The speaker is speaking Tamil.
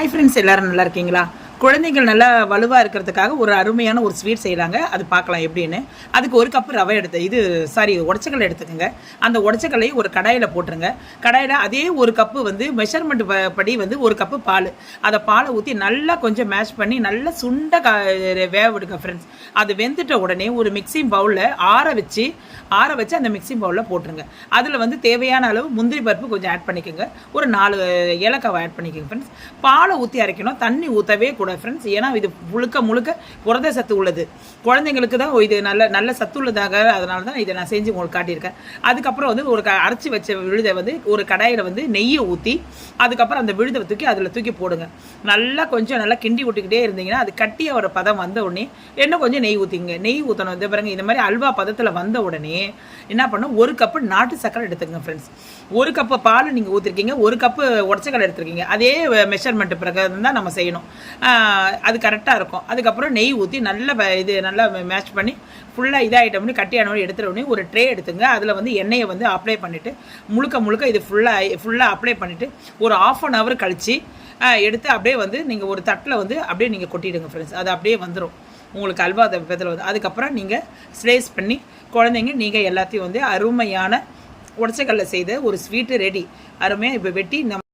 ஹை ஃப்ரெண்ட்ஸ் எல்லாரும் நல்லா இருக்கீங்களா? குழந்தைகள் நல்லா வலுவாக இருக்கிறதுக்காக ஒரு அருமையான ஒரு ஸ்வீட் செய்கிறாங்க அது பார்க்கலாம் எப்படின்னு. அதுக்கு ஒரு கப்பு ரவை எடுத்து இது சாரி உடச்சக்கல்லை எடுத்துக்கோங்க. அந்த உடச்சக்கல்லையை ஒரு கடாயில் போட்டுருங்க. கடாயில் அதே ஒரு கப்பு வந்து மெஷர்மெண்ட் படி வந்து ஒரு கப்பு பால். அதை பாலை ஊற்றி நல்லா கொஞ்சம் மேஷ் பண்ணி நல்லா சுண்ட க வேக விடுங்க ஃப்ரெண்ட்ஸ் அது வெந்துட்ட உடனே ஒரு மிக்சிங் பவுலில் ஆற வச்சு ஆற வச்சு அந்த மிக்சிங் பவுலில் போட்டுருங்க. அதில் வந்து தேவையான அளவு முந்திரி பருப்பு கொஞ்சம் ஆட் பண்ணிக்கோங்க. ஒரு நாலு ஏலக்காவை ஆட் பண்ணிக்கோங்க ஃப்ரெண்ட்ஸ் பாலை ஊற்றி அரைக்கணும். தண்ணி ஊற்றவே கூட ஃப்ரெண்ட்ஸ் ஏன்னா இது முழுக்க முழுக்க புரத சத்து உள்ளது. குழந்தைங்களுக்கு தான் இது நல்ல நல்ல சத்து உள்ளதாக அதனால தான் இதை நான் செஞ்சு உங்களுக்கு காட்டியிருக்கேன். அதுக்கப்புறம் வந்து ஒரு க அரைச்சி வச்ச விழுதை வந்து ஒரு கடாயில் வந்து நெய்யை ஊற்றி அதுக்கப்புறம் அந்த விழுதை தூக்கி அதில் தூக்கி போடுங்க. நல்லா கொஞ்சம் நல்லா கிண்டி விட்டுக்கிட்டே இருந்தீங்கன்னா அது கட்டிய ஒரு பதம் வந்த உடனே இன்னும் கொஞ்சம் நெய் ஊற்றிங்க நெய் ஊற்றணும் இந்த பாருங்க இந்த மாதிரி அல்வா பதத்தில் வந்த உடனே என்ன பண்ணும்? ஒரு கப்பு நாட்டு சக்கரை எடுத்துக்கங்க ஃப்ரெண்ட்ஸ் ஒரு கப்பு பால் நீங்கள் ஊற்றிருக்கீங்க ஒரு கப்பு உடச்சக்கடை எடுத்துருக்கீங்க. அதே மெஷர்மெண்ட் பிறகு தான் நம்ம செய்யணும். அது கரெக்டாக இருக்கும். அதுக்கப்புறம் நெய் ஊற்றி நல்லா இது நல்லா மேட்ச் பண்ணி ஃபுல்லாக இதாகிட்டோம்னு கட்டியானோட எடுத்துட்டோடனே ஒரு ட்ரே எடுத்துங்க. அதில் வந்து எண்ணெயை வந்து அப்ளை பண்ணிவிட்டு முழுக்க முழுக்க இது ஃபுல்லாக ஃபுல்லாக அப்ளை பண்ணிவிட்டு ஒரு ஆஃப் அன் ஹவர் கழித்து எடுத்து அப்படியே வந்து நீங்கள் ஒரு தட்டில் வந்து அப்படியே நீங்கள் கொட்டிடுங்க ஃப்ரெண்ட்ஸ் அது அப்படியே வந்துடும் உங்களுக்கு அல்வா விதத்தில் வந்து. அதுக்கப்புறம் நீங்கள் ஸ்லைஸ் பண்ணி குழந்தைங்க நீங்கள் எல்லாத்தையும் வந்து அருமையான உடச்சக்கல்ல செய்த ஒரு ஸ்வீட்டு ரெடி அருமையாக இப்போ வெட்டி நம்ம